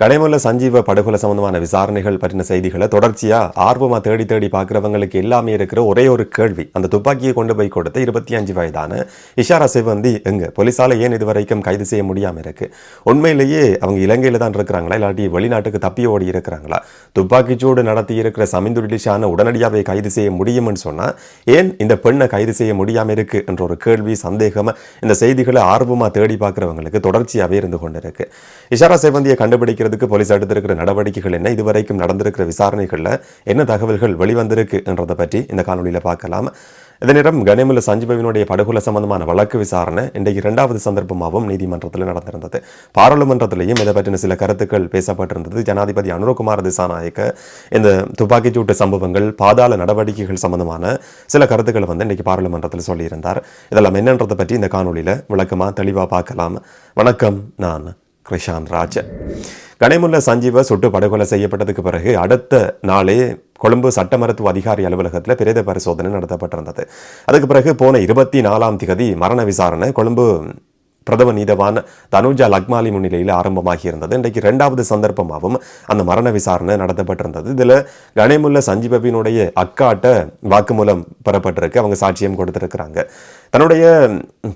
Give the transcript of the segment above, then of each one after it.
கடைமுல்ல சஞ்சீவ படுகொலை சம்பந்தமான விசாரணைகள் பற்றின செய்திகளை தொடர்ச்சியா ஆர்வமா தேடி தேடி பார்க்குறவங்களுக்கு எல்லாமே இருக்கிற ஒரே ஒரு கேள்வி. அந்த துப்பாக்கியை கொண்டு போய் கொடுத்த இருபத்தி அஞ்சு வயதான இஷாரா சிவந்தி எங்க? போலீஸால ஏன் இதுவரைக்கும் கைது செய்ய முடியாம இருக்கு? உண்மையிலேயே அவங்க இலங்கையில தான் இருக்கிறாங்களா? இல்லாட்டி வெளிநாட்டுக்கு தப்பி ஓடி இருக்கிறாங்களா? துப்பாக்கிச்சூடு நடத்தி இருக்கிற சமிந்து டிலிஷான உடனடியாகவே கைது செய்ய முடியும்னு சொன்னா ஏன் இந்த பெண்ணை கைது செய்ய முடியாம இருக்கு? என்ற ஒரு கேள்வி சந்தேகமா இந்த செய்திகளை ஆர்வமா தேடி பார்க்குறவங்களுக்கு தொடர்ச்சியாவே இருந்து கொண்டிருக்கு. இஷாரா சிவந்தியை கண்டுபிடிக்கிறதுக்கு போலீஸ் எடுத்திருக்கிற நடவடிக்கைகள் என்ன? இதுவரைக்கும் நடந்திருக்கிற விசாரணைகளில் என்ன தகவல்கள் வெளிவந்திருக்கு என்றதை பற்றி இந்த காணொலியில பார்க்கலாம். இதே நேரம் கனிமுல்ல படுகொலை சம்பந்தமான வழக்கு விசாரணை இன்றைக்கு இரண்டாவது சந்தர்ப்பமாகவும் நீதிமன்றத்தில் நடந்திருந்தது. பாராளுமன்றத்திலையும் இதை பற்றின சில கருத்துக்கள் பேசப்பட்டிருந்தது. ஜனாதிபதி அனுரகுமார் திசாநாயக்க இந்த துப்பாக்கிச்சூட்டு சம்பவங்கள் பாதாள நடவடிக்கைகள் சம்பந்தமான சில கருத்துக்களை வந்து இன்றைக்கு பாராளுமன்றத்தில் சொல்லியிருந்தார். இதெல்லாம் என்னன்றதை பற்றி இந்த காணொலியில விளக்கமா தெளிவா பார்க்கலாம். வணக்கம் நான் கிருஷான் ராஜ கனிமுல்ல சஞ்சீவ சுட்டு படுகொலை செய்யப்பட்டதுக்கு பிறகு அடுத்த நாளே கொழும்பு சட்ட மருத்துவ அதிகாரி அலுவலகத்தில் பிரேத பரிசோதனை நடத்தப்பட்டிருந்தது. அதுக்கு பிறகு போன இருபத்தி நாலாம் திகதி மரண விசாரணை கொழும்பு பிரதம நீதவான் தனுஜா லக்மாலி முன்னிலையில் ஆரம்பமாகி இருந்தது இன்றைக்கு இரண்டாவது சந்தர்ப்பமாகவும் அந்த மரண விசாரணை நடத்தப்பட்டிருந்தது. இதில் கணேமுல்ல சஞ்சீபவினுடைய அக்காட்ட வாக்குமூலம் பெறப்பட்டிருக்கு. அவங்க சாட்சியம் கொடுத்துருக்கிறாங்க. தன்னுடைய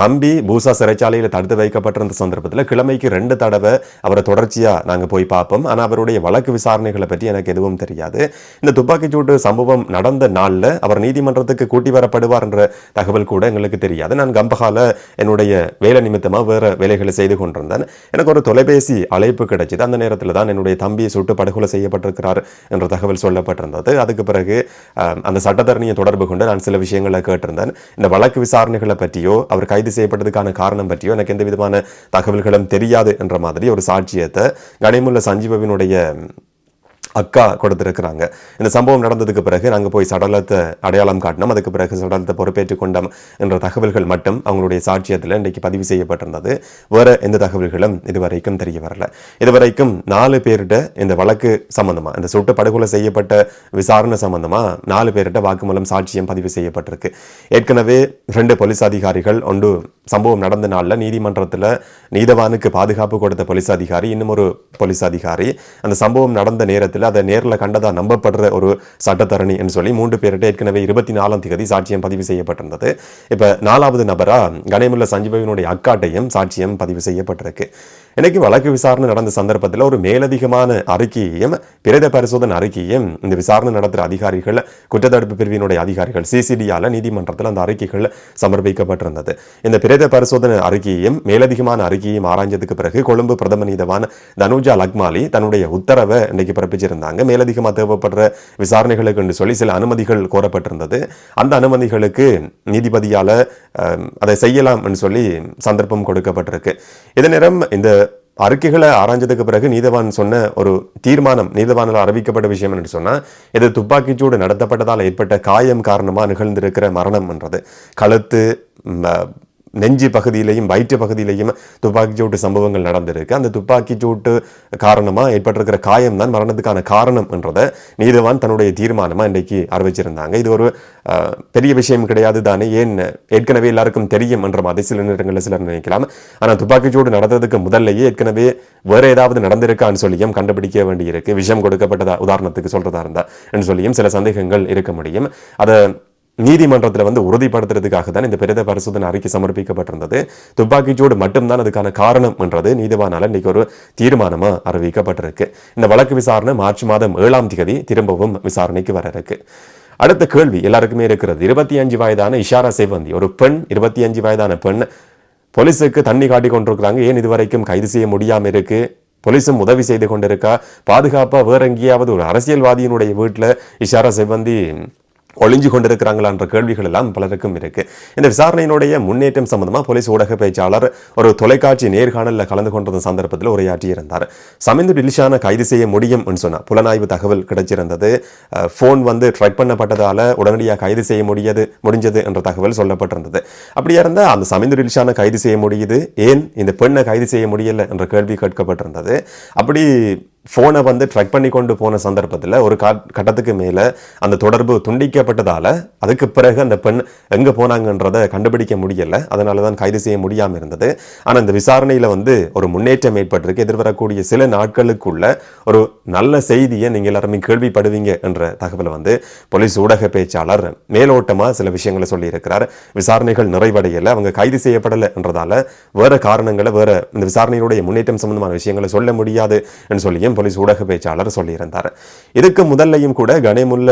தம்பி பூசா சிறைச்சாலையில் தடுத்து வைக்கப்பட்டிருந்த சந்தர்ப்பத்தில் கிழமைக்கு ரெண்டு தடவை அவரை தொடர்ச்சியாக நாங்கள் போய் பார்ப்போம். ஆனால் அவருடைய வழக்கு விசாரணைகளை பற்றி எனக்கு எதுவும் தெரியாது. இந்த துப்பாக்கிச்சூட்டு சம்பவம் நடந்த நாளில் அவர் நீதிமன்றத்துக்கு கூட்டி வரப்படுவார் என்ற தகவல் கூட எங்களுக்கு தெரியாது. நான் கம்பகால என்னுடைய வேலை நிமித்தமாக வேறு வேலைகளை செய்து கொண்டிருந்தேன். எனக்கு ஒரு தொலைபேசி அழைப்பு கிடைச்சிது. அந்த நேரத்தில் தான் என்னுடைய தம்பி சுட்டு படுகொலை செய்யப்பட்டிருக்கிறார் என்ற தகவல் சொல்லப்பட்டிருந்தது. அதுக்கு பிறகு அந்த சட்டத்தரணியை தொடர்பு கொண்டு நான் சில விஷயங்களை கேட்டிருந்தேன். இந்த வழக்கு விசாரணைகளை பற்றியோ அவர் கைது செய்யப்பட்டதுக்கான காரணம் பற்றியோ எனக்கு எந்த விதமான தகவல்களும் தெரியாது என்ற மாதிரி ஒரு சாட்சியத்தை கனிமுல்ல சஞ்சீவவினுடைய அக்கா கொடுத்துருக்குறாங்க. இந்த சம்பவம் நடந்ததுக்கு பிறகு நாங்கள் போய் சடலத்தை அடையாளம் காட்டினோம். அதுக்கு பிறகு சடலத்தை பொறுப்பேற்றுக் கொண்டோம் என்ற தகவல்கள் மட்டும் அவங்களுடைய சாட்சியத்தில் இன்றைக்கு பதிவு செய்யப்பட்டிருந்தது. வேற எந்த தகவல்களும் இதுவரைக்கும் தெரிய வரல. இதுவரைக்கும் நாலு பேர்கிட்ட இந்த வழக்கு சம்பந்தமா இந்த சுட்டு படுகொலை செய்யப்பட்ட விசாரணை சம்பந்தமா நாலு பேர்கிட்ட வாக்குமூலம் சாட்சியம் பதிவு செய்யப்பட்டிருக்கு. ஏற்கனவே ரெண்டு போலீஸ் அதிகாரிகள் ஒன்று சம்பவம் நடந்த நாளில் நீதிமன்றத்தில் நீதவானுக்கு பாதுகாப்பு கொடுத்த போலீஸ் அதிகாரி இன்னும் ஒரு போலீஸ் அதிகாரி. அந்த சம்பவம் நடந்த நேரத்தில் அதை நேரில் கண்டதாக நம்பப்படுற ஒரு சட்டத்தரணி என்று சொல்லி மூன்று பேர்கிட்ட ஏற்கனவே இருபத்தி நாலாம் தேதி சாட்சியம் பதிவு செய்யப்பட்டிருந்தது. இப்போ நாலாவது நபரா கணேமுல்ல சஞ்சீவனுடைய அக்காட்டையும் சாட்சியம் பதிவு செய்யப்பட்டிருக்கு. இன்னைக்கு வழக்கு விசாரணை நடந்த சந்தர்ப்பத்தில் ஒரு மேலதிகமான அறிக்கையையும் பிரேத பரிசோதனை அறிக்கையும் இந்த விசாரணை நடத்துகிற அதிகாரிகள் குற்றத்தடுப்பு பிரிவினுடைய அதிகாரிகள் சிசிடியால் நீதிமன்றத்தில் அந்த அறிக்கைகள் சமர்ப்பிக்கப்பட்டிருந்தது. இந்த பிரேத பரிசோதனை அறிக்கையையும் மேலதிகமான அறிக்கை அறிக்கையையும் ஆராய்ஞ்சதுக்கு பிறகு கொழும்பு பிரதம நீதவான் தனுஜா லக்மாலி தன்னுடைய உத்தரவை இன்னைக்கு பிறப்பிச்சிருந்தாங்க. மேலதிகமாக தேவைப்படுற விசாரணைகளுக்கு என்று சொல்லி சில அனுமதிகள் கோரப்பட்டிருந்தது. அந்த அனுமதிகளுக்கு நீதிபதியால் அதை செய்யலாம் என்று சொல்லி சந்தர்ப்பம் கொடுக்கப்பட்டிருக்கு. இதே நேரம் இந்த அறிக்கைகளை ஆராய்ஞ்சதுக்கு பிறகு நீதவான் சொன்ன ஒரு தீர்மானம் நீதவானால் அறிவிக்கப்பட்ட விஷயம் என்று சொன்னால் இது துப்பாக்கிச்சூடு நடத்தப்பட்டதால் ஏற்பட்ட காயம் காரணமாக நிகழ்ந்திருக்கிற மரணம் என்றது. கழுத்து நெஞ்சு பகுதியிலையும் வயிற்று பகுதியிலையும் துப்பாக்கிச்சூட்டு சம்பவங்கள் நடந்திருக்கு. அந்த துப்பாக்கிச்சூட்டு காரணமாக ஏற்பட்டிருக்கிற காயம் தான் மரணத்துக்கான காரணம் என்றதை நீதவான் தன்னுடைய தீர்மானமாக இன்றைக்கு அறிவிச்சிருந்தாங்க. இது ஒரு பெரிய விஷயம் கிடையாது தானே ஏன் ஏற்கனவே எல்லாருக்கும் தெரியும் என்ற மாதிரி சில நேரங்களில் சிலர் நினைக்கலாம். ஆனால் துப்பாக்கிச்சூடு நடந்ததுக்கு முதல்லையே ஏற்கனவே வேறு ஏதாவது நடந்திருக்கான்னு சொல்லியும் கண்டுபிடிக்க வேண்டியிருக்கு. விஷம் கொடுக்கப்பட்டதா உதாரணத்துக்கு சொல்கிறதா இருந்தால் என்று சொல்லியும் சில சந்தேகங்கள் இருக்க முடியும். அதை நீதிமன்றத்தில் வந்து உறுதிப்படுத்துறதுக்காக தான் இந்த பிரேத பரிசோதனை அறிக்கை சமர்ப்பிக்கப்பட்டிருந்தது. துப்பாக்கிச்சூடு மட்டும்தான் அதுக்கான காரணம் என்றது நீதிவானால இன்னைக்கு ஒரு தீர்மானமா அறிவிக்கப்பட்டிருக்கு. இந்த வழக்கு விசாரணை மார்ச் மாதம் ஏழாம் தேதி திரும்பவும் விசாரணைக்கு வர இருக்கு அடுத்த கேள்வி எல்லாருக்குமே இருக்கிறது. இருபத்தி அஞ்சு வயதான இஷாரா செவந்தி ஒரு பெண் இருபத்தி அஞ்சு வயதான பெண் போலீஸுக்கு தண்ணி காட்டி கொண்டிருக்கிறாங்க. ஏன் இதுவரைக்கும் கைது செய்ய முடியாமல் இருக்கு? போலீஸும் உதவி செய்து கொண்டிருக்கா? பாதுகாப்பா வேற எங்கேயாவது ஒரு அரசியல்வாதியினுடைய வீட்டில் இஷாரா செவ்வந்தி ஒளிஞ்சு கொண்டிருக்கிறாங்களான்ற கேள்விகள் எல்லாம் பலருக்கும் இருக்கு. இந்த விசாரணையினுடைய முன்னேற்றம் சம்பந்தமா போலீஸ் ஊடக பேச்சாளர் ஒரு தொலைக்காட்சி நேர்காணலில் கலந்து கொண்டிருந்த சந்தர்ப்பத்தில் உரையாற்றி இருந்தார் சமிந்து டிலிஷான கைது செய்ய முடியும் சொன்னார். புலனாய்வு தகவல் கிடைச்சிருந்தது. ஃபோன் வந்து ட்ராக் பண்ணப்பட்டதால உடனடியாக கைது செய்ய முடியாது முடிஞ்சது என்ற தகவல் சொல்லப்பட்டிருந்தது. அப்படியா இருந்தால் அந்த சமிந்து டிலிஷான கைது செய்ய முடியுது? ஏன் இந்த பெண்ணை கைது செய்ய முடியல என்ற கேள்வி கேட்கப்பட்டிருந்தது. அப்படி ஃபோனை வந்து ட்ரக் பண்ணி கொண்டு போன சந்தர்ப்பத்தில் ஒரு கா- கட்டத்துக்கு மேலே அந்த தொடர்பு துண்டிக்கப்பட்டதால் அதுக்கு பிறகு அந்த பெண் எங்கே போனாங்கன்றதை கண்டுபிடிக்க முடியலை. அதனால தான் கைது செய்ய முடியாமல் இருந்தது. ஆனால் இந்த விசாரணையில் வந்து ஒரு முன்னேற்றம் ஏற்பட்டிருக்கு. எதிர்வரக்கூடிய சில நாட்களுக்குள்ள ஒரு நல்ல செய்தியை நீங்கள் எல்லாருமே கேள்விப்படுவீங்க என்ற தகவலை வந்து போலீஸ் ஊடக பேச்சாளர் மேலோட்டமாக சில விஷயங்களை சொல்லியிருக்கிறார். விசாரணைகள் நிறைவடையலை. அவங்க கைது செய்யப்படலை என்றதால வேறு காரணங்களை வேறு இந்த விசாரணையினுடைய முன்னேற்றம் சம்பந்தமான விஷயங்களை சொல்ல முடியாது என்று சொல்லியும் போலீஸ் ஊடக பேச்சாளர் சொல்லியிருந்தார். இதுக்கு முதல்லையும் கூட கணேமுல்ல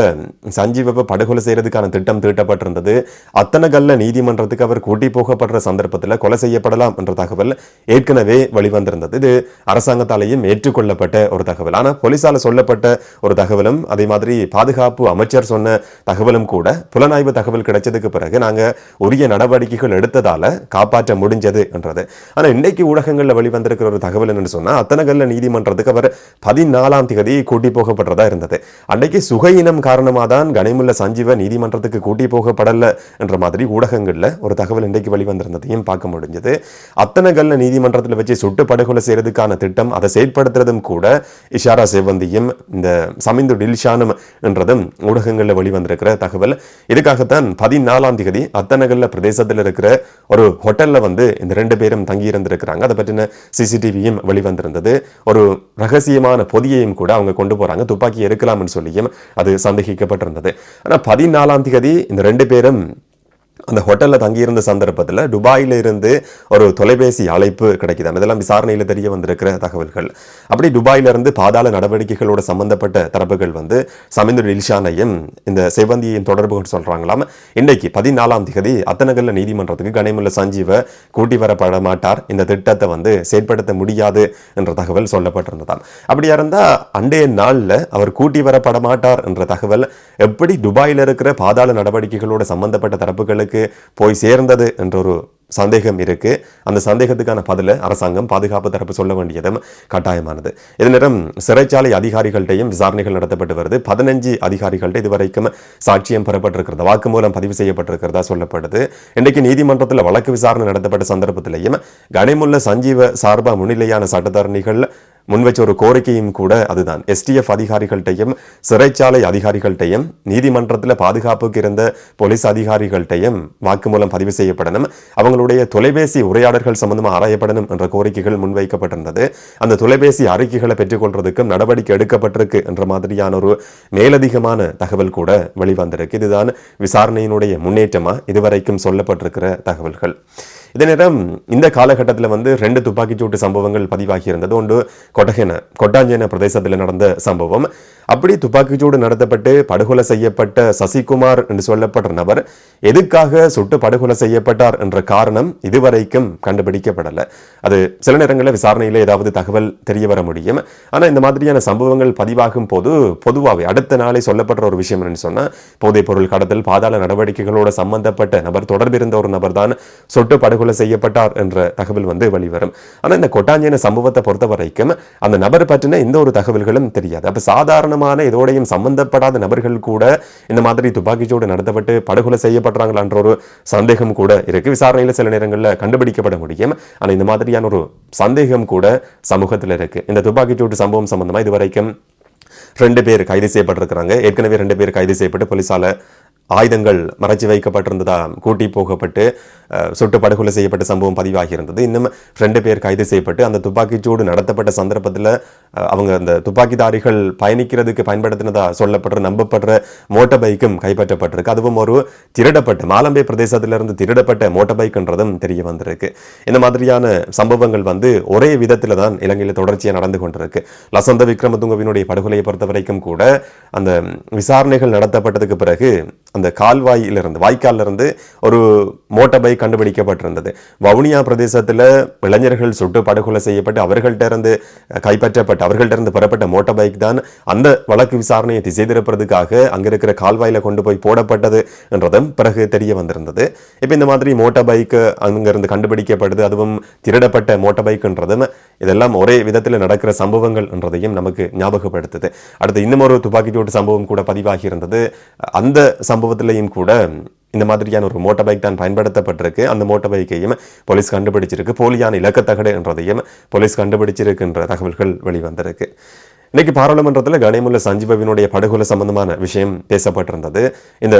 சஞ்சீவவை படுகொலை செய்யறதுக்கான திட்டம் தீட்டப்பட்டிருந்தது. அத்தனகல்ல நீதிமன்றத்துக்கு அவர் கூட்டி போகப்படுற சந்தர்ப்பத்தில் கொலை செய்யப்படலாம் என்ற தகவல் ஏற்கனவே வெளிவந்திருந்தது. இது அரசாங்கத்தாலேயும் ஏற்றுக்கொள்ளப்பட்ட ஒரு தகவல். ஆனால் போலீசால சொல்லப்பட்ட ஒரு தகவலும் அதே மாதிரி பாதுகாப்பு அமைச்சர் சொன்ன தகவலும் கூட புலனாய்வு தகவல் கிடைச்சதுக்கு பிறகு நாங்க உரிய நடவடிக்கைகள் எடுத்ததால காப்பாற்ற முடிஞ்சது என்றது. ஆனா இன்னைக்கு ஊடகங்களில் வெளிவந்திருக்கிற ஒரு தகவல் என்னன்னு சொன்னா அத்தனகல்ல நீதிமன்றத்துக்கு அவர் பதினாலாம் தேதி கூட்டி போகப்படுறதா இருந்தது. அன்னைக்கு சுகையினம் காரணமாக தான் கனிமுல்ல சஞ்சீவ நீதிமன்றத்துக்கு கூட்டி போகப்படல என்ற மாதிரி ஊடகங்களில் ஒரு தகவல் இன்றைக்கு வெளிவந்திருந்ததையும் பார்க்க முடிஞ்சது. அத்தனகல்ல நீதிமன்றத்தில் வச்சு சுட்டு படுகொலை செய்யறதுக்கான திட்டம் அதை செயற்படுத்துறதும் கூட இஷாரா செவ்வந்தியும் இந்த சமிந்து டில்ஷானும் என்றதும் ஊடகங்களில் வெளிவந்திருக்கிற தகவல். இதுக்காகத்தான் பதினாலாம் தேதி அத்தனகல்ல பிரதேசத்தில் இருக்கிற ஒரு ஹோட்டல்ல வந்து இந்த ரெண்டு பேரும் தங்கியிருந்திருக்கிறாங்க. அதை பற்றின சிசிடிவியும் வெளிவந்திருந்தது. ஒரு முக்கியமான பொதியையும் கூட அவங்க கொண்டு போறாங்க. துப்பாக்கி எடுக்கலாம்னு சொல்லியும் அது சந்தேகிக்கப்பட்டிருந்தது. ஆனால் பதினாலாம் தேதி இந்த ரெண்டு பேரும் அந்த ஹோட்டலில் தங்கியிருந்த சந்தர்ப்பத்தில் துபாயில் இருந்து ஒரு தொலைபேசி அழைப்பு கிடைக்குது. இதெல்லாம் விசாரணையில் தெரிய வந்திருக்கிற தகவல்கள். அப்படி துபாயிலிருந்து பாதாள நடவடிக்கைகளோட சம்பந்தப்பட்ட தரப்புகள் வந்து சமிந்து இல்ஷானையும் இந்த செவந்தியையும் தொடர்பு கொண்டு இன்றைக்கு பதினாலாம் திகதி அத்தனகல்ல நீதிமன்றத்துக்கு கனிமுல்ல சஞ்சீவ கூட்டி வரப்பட மாட்டார் இந்த திட்டத்தை வந்து செயற்படுத்த முடியாது என்ற தகவல் சொல்லப்பட்டிருந்ததாம். அப்படியா இருந்தால் அண்டைய நாளில் அவர் கூட்டி வரப்பட மாட்டார் என்ற தகவல் எப்படி துபாயில் இருக்கிற பாதாள நடவடிக்கைகளோட சம்பந்தப்பட்ட தரப்புகளுக்கு போய் சேர்ந்தது என்ற ஒரு சந்தேகம் இருக்கு. அந்த சந்தேகத்துக்கான பதில அரசாங்கம் பாதுகாப்பு தரப்பு சொல்ல வேண்டியதும் கட்டாயமானது. இதே நேரம் சிறைச்சாலை அதிகாரிகள்டையும் விசாரணைகள் நடத்தப்பட்டு வருது. பதினஞ்சு அதிகாரிகள்ட்ட இதுவரைக்கும் சாட்சியம் பெறப்பட்டிருக்கிறது வாக்குமூலம் பதிவு செய்யப்பட்டிருக்கிறதா சொல்லப்படுது. இன்றைக்கு நீதிமன்றத்தில் வழக்கு விசாரணை நடத்தப்பட்ட சந்தர்ப்பத்திலையும் கனிமுல்ல சஞ்சீவ சார்பா முன்னிலையான சட்டத்தரணிகள் முன்வச்ச ஒரு கோரிக்கையும் கூட அதுதான். எஸ்டிஎஃப் அதிகாரிகள்கிட்டையும் சிறைச்சாலை அதிகாரிகள்கிட்டையும் நீதிமன்றத்தில் பாதுகாப்புக்கு இருந்த போலீஸ் அதிகாரிகள்கிட்டையும் வாக்குமூலம் பதிவு செய்யப்படணும். அவங்களுடைய தொலைபேசி உரையாடல்கள் சம்பந்தமாக ஆராயப்படணும் என்ற கோரிக்கைகள் முன்வைக்கப்பட்டிருந்தது. அந்த தொலைபேசி அறிக்கைகளை பெற்றுக்கொள்றதுக்கும் நடவடிக்கை எடுக்கப்பட்டிருக்கு என்ற மாதிரியான ஒரு மேலதிகமான தகவல் கூட வெளிவந்திருக்கு. இதுதான் விசாரணையினுடைய முன்னேற்றமா இதுவரைக்கும் சொல்லப்பட்டிருக்கிற தகவல்கள். இதே நேரம் இந்த காலகட்டத்தில் வந்து ரெண்டு துப்பாக்கிச்சூட்டு சம்பவங்கள் பதிவாகி இருந்தது ஒன்று கொட்டகென கொட்டாஞ்சேன பிரதேசத்தில் நடந்த சம்பவம். அப்படி துப்பாக்கிச்சூடு நடத்தப்பட்டு படுகொலை செய்யப்பட்ட சசிகுமார் என்று சொல்லப்பட்ட நபர் எதுக்காக சுட்டு படுகொலை செய்யப்பட்டார் என்ற காரணம் இதுவரைக்கும் கண்டுபிடிக்கப்படலை. அது சில நேரங்களில் விசாரணையில் ஏதாவது தகவல் தெரிய வர முடியும். ஆனால் இந்த மாதிரியான சம்பவங்கள் பதிவாகும் போது பொதுவாகவே அடுத்த நாளே சொல்லப்படுற ஒரு விஷயம் என்னன்னு சொன்னால் போதைப் பொருள் கடத்தல் பாதாள நடவடிக்கைகளோட சம்பந்தப்பட்ட நபர் தொடர்பிருந்த ஒரு நபர் தான் சுட்டு படுகொலை செய்யப்பட்டார் என்ற தகவல் வந்து வெளிவரும். ஆனால் இந்த கொட்டாஞ்சேன சம்பவத்தை பொறுத்த வரைக்கும் அந்த நபர் பற்றின எந்த ஒரு தகவல்களும் தெரியாது. அப்போ சாதாரணமான இதோடையும் சம்பந்தப்படாத நபர்கள் கூட இந்த மாதிரி துப்பாக்கிச்சூடு நடத்தப்பட்டு படுகொலை செய்யப்படுறாங்களான்ற ஒரு சந்தேகம் கூட இருக்கு. விசாரணையில் சில நேரங்களில் கண்டுபிடிக்கப்பட முடியும். ஆனால் இந்த மாதிரியான ஒரு சந்தேகம் கூட சமூகத்தில் இருக்கு. இந்த துப்பாக்கிச்சூடு சம்பவம் சம்பந்தமா இதுவரைக்கும் ரெண்டு பேர் கைது செய்யப்பட்டிருக்கிறாங்க. ஏற்கனவே ரெண்டு பேர் கைது செய்யப்பட்டு போலீஸால் ஆயுதங்கள் மறைச்சு வைக்கப்பட்டிருந்ததா கூட்டி போகப்பட்டு சுட்டு படுகொலை செய்யப்பட்ட சம்பவம் பதிவாகி இருந்தது இன்னும் ரெண்டு பேர் கைது செய்யப்பட்டு அந்த துப்பாக்கிச்சூடு நடத்தப்பட்ட சந்தர்ப்பத்தில் அவங்க அந்த துப்பாக்கிதாரிகள் பயணிக்கிறதுக்கு பயன்படுத்தினதா சொல்லப்படுற நம்பப்படுற மோட்டார் பைக்கும் கைப்பற்றப்பட்டிருக்கு. அதுவும் ஒரு திருடப்பட்ட மாலம்பே பிரதேசத்திலிருந்து திருடப்பட்ட மோட்டார் பைக்குன்றதும் தெரிய வந்திருக்கு. இந்த மாதிரியான சம்பவங்கள் வந்து ஒரே விதத்தில் தான் இலங்கையில் தொடர்ச்சியாக நடந்து கொண்டிருக்கு. லசந்த விக்ரமதுங்கவினுடைய படுகொலையை பொறுத்த வரைக்கும் கூட அந்த விசாரணைகள் நடத்தப்பட்டதுக்கு பிறகு அந்த கால்வாயிலிருந்து வாய்க்காலிலிருந்து ஒரு மோட்டார் பைக் கண்டுபிடிக்கப்பட்டிருந்தது. வவுனியா பிரதேசத்தில் இளைஞர்கள் சுட்டு படுகொலை செய்யப்பட்டு அவர்கள்ட்ட இருந்து கைப்பற்றப்பட்டு அவர்கள்ட்ட இருந்து பெறப்பட்ட மோட்டார் பைக் தான் அந்த வழக்கு விசாரணையை திசை திருப்பதற்காக அங்கிருக்கிற கால்வாயில கொண்டு போய் போடப்பட்டது என்றதும் பிறகு தெரிய வந்திருந்தது. இப்போ இந்த மாதிரி மோட்டார் பைக் அங்கிருந்து கண்டுபிடிக்கப்படுது அதுவும் திருடப்பட்ட மோட்டார் பைக்ன்றதும் இதெல்லாம் ஒரே விதத்தில் நடக்கிற சம்பவங்கள் என்றதையும் நமக்கு ஞாபகப்படுத்துது. அடுத்து இன்னும் ஒரு துப்பாக்கிச்சூட்டு சம்பவம் கூட பதிவாகி இருந்தது. அந்த சம்பவத்திலையும் கூட இந்த மாதிரியான ஒரு மோட்டார் பைக் தான் பயன்படுத்தப்பட்டிருக்கு. அந்த மோட்டார் பைக்கையும் போலீஸ் கண்டுபிடிச்சிருக்கு. போலியான இலக்கத்தகடு என்றதையும் போலீஸ் கண்டுபிடிச்சிருக்குன்ற தகவல்கள் வெளிவந்திருக்கு. இன்னைக்கு பாராளுமன்றத்தில் கனிமுல்ல சஞ்சீபவினுடைய படுகொலை சம்பந்தமான விஷயம் பேசப்பட்டிருந்தது. இந்த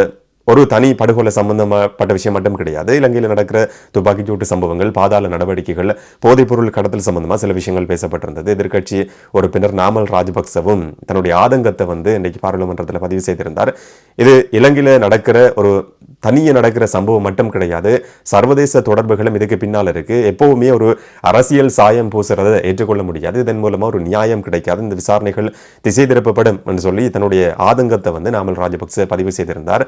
ஒரு தனி படுகொலை சம்பந்தப்பட்ட விஷயம் மட்டும் கிடையாது. இலங்கையில் நடக்கிற துப்பாக்கிச்சூட்டு சம்பவங்கள் பாதாள நடவடிக்கைகள் போதைப்பொருள் கடத்தல் சம்பந்தமாக சில விஷயங்கள் பேசப்பட்டிருந்தது. எதிர்கட்சி உறுப்பினர் நாமல் ராஜபக்சவும் தன்னுடைய ஆதங்கத்தை வந்து இன்றைக்கு பாராளுமன்றத்தில் பதிவு செய்திருந்தார். இது இலங்கையில் நடக்கிற ஒரு தனியே நடக்கிற சம்பவம் மட்டும் கிடையாது. சர்வதேச தொடர்புகளும் இதுக்கு பின்னால் இருக்கு. எப்பவுமே ஒரு அரசியல் சாயம் பூசுறதை ஏற்றுக்கொள்ள முடியாது. இதன் மூலமாக ஒரு நியாயம் கிடைக்காது. இந்த விசாரணைகள் திசை திருப்பப்படும் என்று சொல்லி தன்னுடைய ஆதங்கத்தை வந்து நாமல் ராஜபக்ச பதிவு செய்திருந்தார்.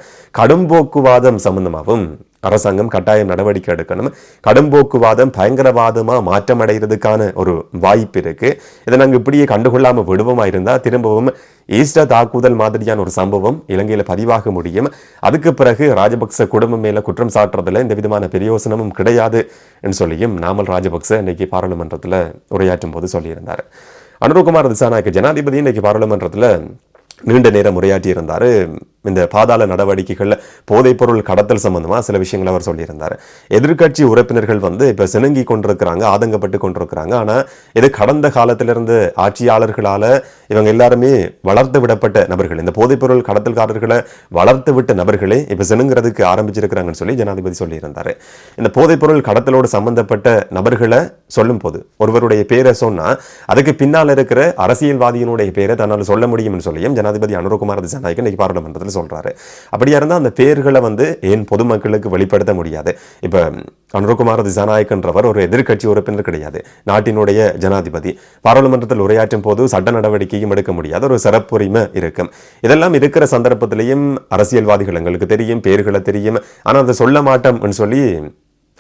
கடும்போக்குவாதம் சம்பந்தமாகவும் அரசாங்கம் கட்டாயம் நடவடிக்கை எடுக்கணும். கடும்போக்குவாதம் பயங்கரவாதமா மாற்றம் அடைகிறதுக்கான ஒரு வாய்ப்பு இருக்கு. இதை நாங்கள் இப்படியே கண்டுகொள்ளாம விடுவோமா இருந்தால் திரும்பவும் ஈஸ்டர் தாக்குதல் மாதிரியான ஒரு சம்பவம் இலங்கையில் பதிவாக முடியும். அதுக்கு பிறகு ராஜபக்ச குடும்பம் மேல குற்றம் சாட்டுறதுல இந்த விதமான பிரயோசனமும் கிடையாது என்று சொல்லியும் நாமல் ராஜபக்ச இன்னைக்கு பாராளுமன்றத்துல உரையாற்றும் போது சொல்லியிருந்தார். அனுரகுமார் திசாநாயக்க ஜனாதிபதி இன்னைக்கு பாராளுமன்றத்துல நீண்ட நேரம் உரையாற்றி இருந்தார். இந்த பாதாள நடவடிக்கைகளில் போதைப்பொருள் கடத்தல் சம்பந்தமாக சில விஷயங்களை அவர் சொல்லியிருந்தார். எதிர்க்கட்சி உறுப்பினர்கள் வந்து இப்போ சினுங்கி கொண்டிருக்கிறாங்க ஆதங்கப்பட்டு கொண்டிருக்கிறாங்க. ஆனால் இது கடந்த காலத்திலிருந்து ஆட்சியாளர்களால் இவங்க எல்லாருமே வளர்த்து விடப்பட்ட நபர்கள். இந்த போதைப்பொருள் கடத்தல்காரர்களை வளர்த்து விட்ட நபர்களே இப்போ சிணுங்கிறதுக்கு ஆரம்பிச்சிருக்கிறாங்கன்னு சொல்லி ஜனாதிபதி சொல்லியிருந்தார். இந்த போதைப்பொருள் கடத்தலோடு சம்பந்தப்பட்ட நபர்களை சொல்லும் போது ஒருவருடைய பேரை சொன்னால் அதுக்கு பின்னால் இருக்கிற அரசியல்வாதியினுடைய பேரை தன்னால் சொல்ல முடியும்னு சொல்லியும் ஜனாதிபதி அனுரகுமார் திசாநாயக் இன்னைக்கு பாராளுமன்றத்தில் சொல்கிறாரு அப்படியா இருந்தால் அந்த பேர்களை வந்து ஏன் பொதுமக்களுக்கு வெளிப்படுத்த முடியாது? இப்போ அனுரகுமார் திசாநாயக்கன்றவர் ஒரு எதிர்க்கட்சி உறுப்பினர் கிடையாது. நாட்டினுடைய ஜனாதிபதி. பாராளுமன்றத்தில் உரையாற்றும் போது சட்ட நடவடிக்கையும் எடுக்க முடியாது. ஒரு சிறப்புரிமை இருக்கும். இதெல்லாம் இருக்கிற சந்தர்ப்பத்திலையும் அரசியல்வாதிகள் எங்களுக்கு தெரியும் பேர்களை தெரியும். ஆனால் அதை சொல்ல மாட்டோம்னு சொல்லி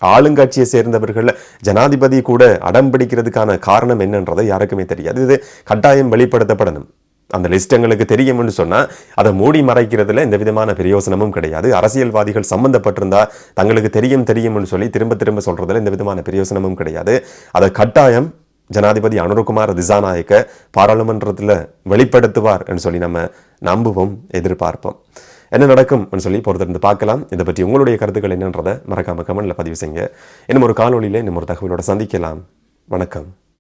ஆளுங்கட்சியை சேர்ந்தவர்கள் ஜனாதிபதி கூட அடம் பிடிக்கிறதுக்கான காரணம் என்னன்றதை யாருக்குமே தெரியாது. இது கட்டாயம் வெளிப்படுத்தப்படணும். அந்த லிஸ்ட் எங்களுக்கு தெரியும்னு சொன்னால் அதை மூடி மறைக்கிறதுல எந்த விதமான பிரயோசனமும் கிடையாது. அரசியல்வாதிகள் சம்மந்தப்பட்டிருந்தா தங்களுக்கு தெரியும் தெரியும்னு சொல்லி திரும்ப திரும்ப சொல்கிறதுல எந்த விதமான பிரயோசனமும் கிடையாது. அதை கட்டாயம் ஜனாதிபதி அனுரகுமார் திசாநாயக்க பாராளுமன்றத்தில் வெளிப்படுத்துவார் என்று சொல்லி நம்ம நம்புவோம் எதிர்பார்ப்போம். என்ன நடக்கும் சொல்லி பொறுத்திருந்து பார்க்கலாம். இதை பற்றி உங்களுடைய கருத்துக்கள் என்னன்றதை மறக்காம கமெண்டில் பதிவு செய்யுங்க. இன்னும் ஒரு காணொலியில இன்னும் ஒரு தகவலோட சந்திக்கலாம். வணக்கம்.